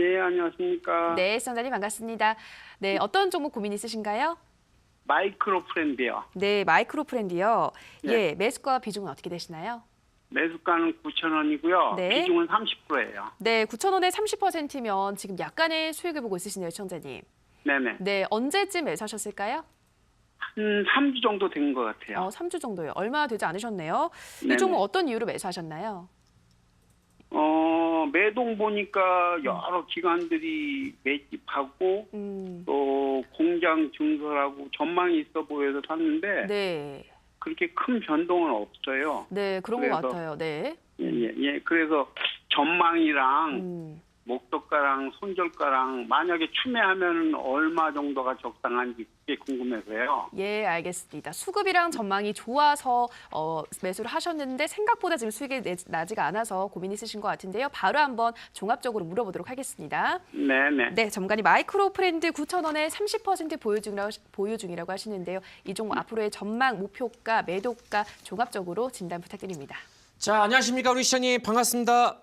예, 안녕하십니까. 네, 시청자님 반갑습니다. 네, 어떤 종목 고민 있으신가요? 마이크로 프렌드요. 네, 마이크로 프렌드요. 네. 예, 매수가 비중은 어떻게 되시나요? 매수가는 9,000원이고요. 네. 비중은 30%예요. 네, 9,000원에 30%면 지금 약간의 수익을 보고 있으시네요, 시청자님. 네네. 네, 언제쯤 매수하셨을까요? 한 3주 정도 된 것 같아요. 어, 3주 정도요. 얼마 되지 않으셨네요. 네네. 이 종목 어떤 이유로 매수하셨나요? 어, 매동 보니까 여러 기관들이 매집하고 음, 또 공장 증설하고 전망이 있어 보여서 샀는데 네. 그렇게 큰 변동은 없어요. 네, 그런 것 그래서- 같아요. 네. 예, 예, 예. 그래서 전망이랑 음, 목표가랑 손절가랑 만약에 추매하면 얼마 정도가 적당한지 그게 궁금해서요. 예, 알겠습니다. 수급이랑 전망이 좋아서 어, 매수를 하셨는데 생각보다 지금 수익이 내- 나지가 않아서 고민 있으신 것 같은데요. 바로 한번 종합적으로 물어보도록 하겠습니다. 네네. 네, 점관이 마이크로 프렌드 9,000원에 30% 보유 중이라고, 보유 중이라고 하시는데요. 이 종목 앞으로의 전망, 목표가, 매도가 종합적으로 진단 부탁드립니다. 자, 안녕하십니까 우리 시장님 반갑습니다.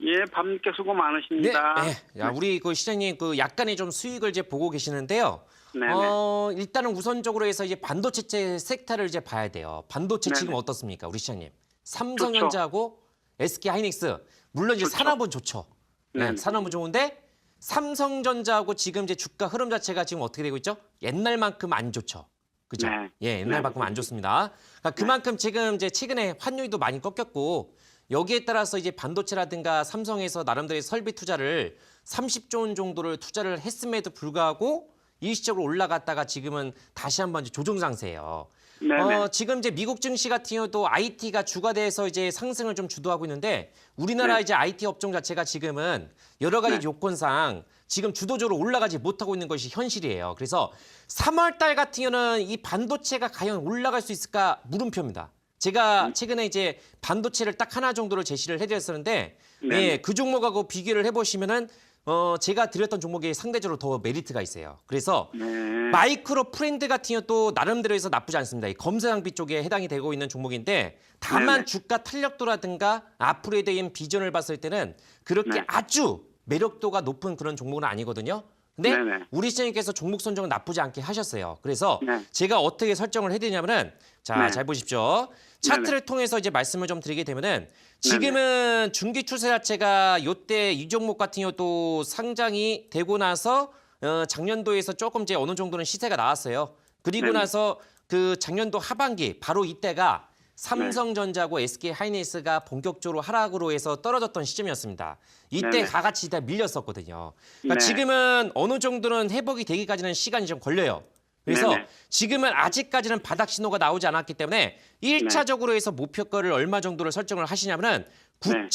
예, 밤늦게 수고 네, 많으십니다. 네. 야, 우리 그 시장님 그 약간의 좀 수익을 이제 보고 계시는데요. 네네. 어, 일단은 우선적으로 해서 이제 반도체 섹터를 이제 봐야 돼요. 반도체 네네. 지금 어떻습니까, 우리 시장님? 삼성전자하고 SK 하이닉스 물론 이제 좋죠. 산업은 좋죠. 네, 네네. 산업은 좋은데 삼성전자하고 지금 이제 주가 흐름 자체가 지금 어떻게 되고 있죠? 옛날만큼 안 좋죠. 그죠? 네. 예, 옛날만큼 안 좋습니다. 그러니까 그만큼 지금 이제 최근에 환율도 많이 꺾였고 여기에 따라서 이제 반도체라든가 삼성에서 나름대로의 설비 투자를 30조 원 정도를 투자를 했음에도 불구하고 일시적으로 올라갔다가 지금은 다시 한번 조정 상세예요. 네네. 어, 지금 이제 미국 증시 같은 경우도 IT가 주가 돼서 이제 상승을 좀 주도하고 있는데 우리나라 네. 이제 IT 업종 자체가 지금은 여러 가지 네. 요건상 지금 주도적으로 올라가지 못하고 있는 것이 현실이에요. 그래서 3월 달 같은 경우는 이 반도체가 과연 올라갈 수 있을까 물음표입니다. 제가 최근에 이제 반도체를 딱 하나 정도를 제시를 해드렸었는데 네. 예, 그 종목하고 비교를 해보시면은 어, 제가 드렸던 종목이 상대적으로 더 메리트가 있어요. 그래서 네. 마이크로 프렌드 같은 경우도 나름대로 해서 나쁘지 않습니다. 이 검사 장비 쪽에 해당이 되고 있는 종목인데 다만 네네. 주가 탄력도라든가 앞으로에 대한 비전을 봤을 때는 그렇게 네. 아주 매력도가 높은 그런 종목은 아니거든요. 근데 네네. 우리 시장님께서 종목 선정은 나쁘지 않게 하셨어요. 그래서 네. 제가 어떻게 설정을 해드리냐면은 자, 네. 잘 보십시오. 차트를 통해서 이제 말씀을 좀 드리게 되면은 지금은 중기 추세 자체가 요때 이 종목 같은 경우도 상장이 되고 나서 어, 작년도에서 조금 이제 어느 정도는 시세가 나왔어요. 그리고 네네. 나서 그 작년도 하반기 바로 이때가 삼성전자고 SK 하이닉스가 본격적으로 하락으로 해서 떨어졌던 시점이었습니다. 이때 네네. 다 같이 다 밀렸었거든요. 그러니까 네. 지금은 어느 정도는 회복이 되기까지는 시간이 좀 걸려요. 그래서 네네. 지금은 아직까지는 바닥 신호가 나오지 않았기 때문에 네. 1차적으로 해서 목표가를 얼마 정도를 설정을 하시냐면은 네.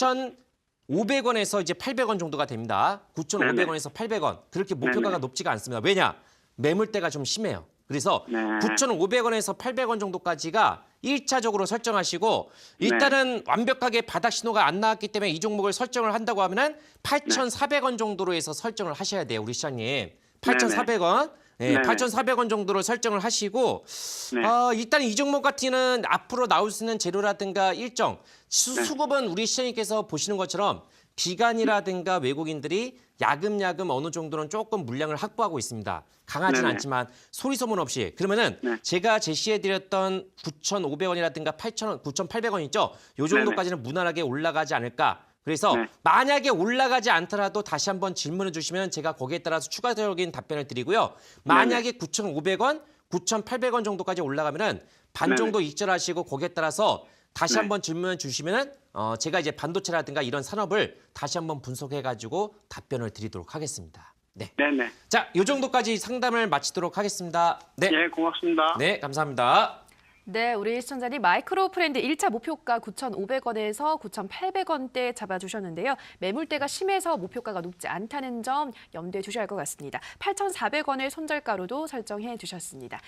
9,500원에서 이제 800원 정도가 됩니다. 9,500원에서 800원. 그렇게 목표가가 네네. 높지가 않습니다. 왜냐? 매물대가 좀 심해요. 그래서 네. 9,500원에서 800원 정도까지가 1차적으로 설정하시고 네. 일단은 완벽하게 바닥 신호가 안 나왔기 때문에 이 종목을 설정을 한다고 하면은 8,400원 정도로 해서 설정을 하셔야 돼요, 우리 시장님. 8,400원. 네, 네네. 8,400원 정도로 설정을 하시고 네. 어, 일단 이 종목 같은 앞으로 나올 수 있는 재료라든가 일정 수, 네. 수급은 우리 시장님께서 보시는 것처럼 기관이라든가 외국인들이 야금야금 어느 정도는 조금 물량을 확보하고 있습니다. 강하진 네네. 않지만 소리 소문 없이 그러면은 네. 제가 제시해드렸던 9,500원이라든가 8,000원, 9,800원 있죠? 요 정도까지는 무난하게 올라가지 않을까. 그래서 네. 만약에 올라가지 않더라도 다시 한번 질문을 주시면 제가 거기에 따라서 추가적인 답변을 드리고요. 만약에 9,500원, 9,800원 정도까지 올라가면은 반. 정도 익절하시고 거기에 따라서 다시 네. 한번 질문을 주시면은 어, 제가 이제 반도체라든가 이런 산업을 다시 한번 분석해 가지고 답변을 드리도록 하겠습니다. 네. 네네. 자, 요 정도까지 상담을 마치도록 하겠습니다. 네. 예, 고맙습니다. 네, 감사합니다. 네, 우리 시청자님 마이크로 프렌드 1차 목표가 9,500원에서 9,800원대 잡아주셨는데요. 매물대가 심해서 목표가가 높지 않다는 점 염두에 두셔야 할 것 같습니다. 8,400원을 손절가로도 설정해 주셨습니다.